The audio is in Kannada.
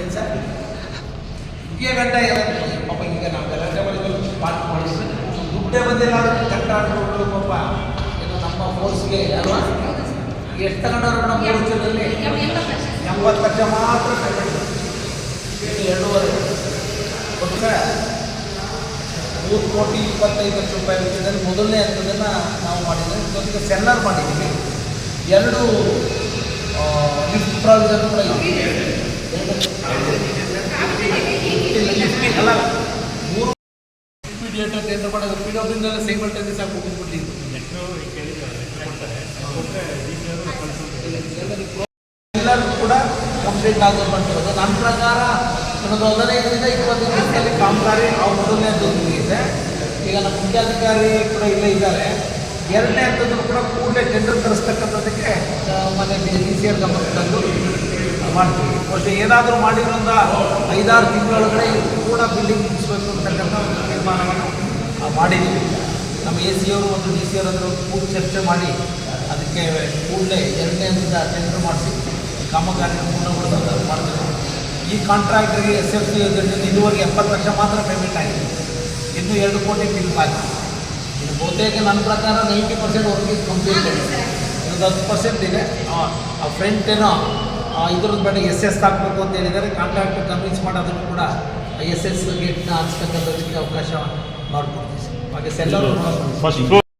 ಏನು ಸರ್ ಮುಗಿಯ ಗಂಟ ಏನಾದ್ರು ಪಾಪ ಈಗ ನಾವು ಗಲಾಟೆ ಮಾಡಿದ್ಮೇಲೆ ಪಾಠ ಮಾಡಿಸಿ ದುಡ್ಡೇ ಬಂದಿಲ್ಲ ಅಂದ್ರೆ ಕಂಟ್ರಾಕ್ಟ್ರು ಪಾಪ ಏನು ನಮ್ಮ ಫೋರ್ಸ್ಗೆ ಅಲ್ವಾ ಎಷ್ಟು ತಗೊಂಡವ್ರು ನಮ್ಮ ಮೂರು ವರ್ಷದಲ್ಲಿ ಎಂಬತ್ತು ಲಕ್ಷ ಮಾತ್ರ ಪೇಮೆಂಟ್ ಇನ್ನು ಮೂರು ಕೋಟಿ ಇಪ್ಪತ್ತೈದು ಲಕ್ಷ ರೂಪಾಯಿ ವೆಚ್ಚದಲ್ಲಿ ಮೊದಲನೇ ಹಂತದನ್ನು ನಾವು ಮಾಡಿದ್ದೇವೆ ಜೊತೆಗೆ ಸೆಲ್ಲರ್ ಮಾಡಿದ್ದೀವಿ ಎರಡು ಲಿಫ್ಟ್ ಪ್ರಾವಿಸನ್ ಕೂಡ ಅಲ್ಲ ಮೂರು ಡೇಟಾ ಕೇಂದ್ರ ಮಾಡೋದು ಪಿ ಡಬ್ಲ್ಯೂನೆಲ್ಲ ಸೈಮಲ್ಟೇನಿಯಸ್ ಆಗಿ ಹೋಗ್ಬಿಟ್ಟಿದ್ದು ಎಲ್ಲರೂ ಕೂಡ ಕಂಪ್ಲೀಟ್ ಆಗೋದು ನನ್ನ ಪ್ರಕಾರ ಒಂದು ಹದಿನೈದರಿಂದ ಇಪ್ಪತ್ತು ದಿವಸದಲ್ಲಿ ಕಾಮಗಾರಿ ನಾವು ಮೊದಲನೇ ಹಂತದ್ದು ಮುಗಿಯುತ್ತೆ. ಈಗ ನಮ್ಮ ಮುಖ್ಯಾಧಿಕಾರಿ ಕೂಡ ಇಲ್ಲೇ ಇದ್ದಾರೆ. ಎರಡನೇ ಹಂತದಲ್ಲೂ ಕೂಡ ಕೂಡಲೇ ಟೆಂಡರ್ ತರಿಸ್ತಕ್ಕಂಥದ್ದಕ್ಕೆ ಮನೆ ಡಿ ಸಿ ಆರ್ ಗಮನ ತಂದು ಮಾಡ್ತೀವಿ. ಅಷ್ಟೇ ಏನಾದರೂ ಮಾಡಿರೋಂಥ ಐದಾರು ತಿಂಗಳೊಳಗಡೆ ಕೂಡ ಬಿಲ್ಡಿಂಗ್ ಮುಗಿಸ್ಬೇಕು ಅಂತಕ್ಕಂಥ ಒಂದು ತೀರ್ಮಾನವನ್ನು ಮಾಡಿದ್ದೀವಿ ನಮ್ಮ ಎ ಸಿ ಅವರು ಒಂದು ಡಿ ಸಿ ಆರ್ ಹತ್ರ ಕೂಡ ಚರ್ಚೆ ಮಾಡಿ ಅದಕ್ಕೆ ಕೂಡಲೇ ಎರಡನೇ ಹಂತದ ಟೆಂಡರ್ ಮಾಡಿಸಿ ಕಾಮಗಾರಿ ಪೂರ್ಣಗೊಳಿಸೋದು ಮಾಡ್ತಾರೆ ಈ ಕಾಂಟ್ರಾಕ್ಟರ್ಗೆ ಎಸ್ ಎಫ್ ಸಿ ಯೋಜನೆಯಲ್ಲಿ ಇದುವರೆಗೆ ಎಪ್ಪತ್ತು ಲಕ್ಷ ಮಾತ್ರ ಪೇಮೆಂಟ್ ಆಗಿದೆ. ಇನ್ನೂ ಎರಡು ಕೋಟಿ ಬಿಲ್ ಬಾಕಿ. ಇದು ಬಹುತೇಕ ನನ್ನ ಪ್ರಕಾರ ninety percent work is complete ಒಂದು ಹತ್ತು ಪರ್ಸೆಂಟ್ ಇದೆ. ಆ ಫ್ರೆಂಟ್ ಏನೋ ಇದ್ರದ್ದು ಬೇಡ ಎಸ್ ಎಸ್ ಹಾಕಬೇಕು ಅಂತ ಹೇಳಿದರೆ ಕಾಂಟ್ರಾಕ್ಟರ್ ಕನ್ವಿನ್ಸ್ ಮಾಡೋದನ್ನು ಕೂಡ ಎಸ್ ಎಸ್ ಗೇಟ್ನ ಹಾಕ್ಸ್ತಕ್ಕಂಥದಕ್ಕೆ ಅವಕಾಶ ಮಾಡಿಕೊಡ್ತೀವಿ ಹಾಗೆ ಸೆಲ್ಲರ್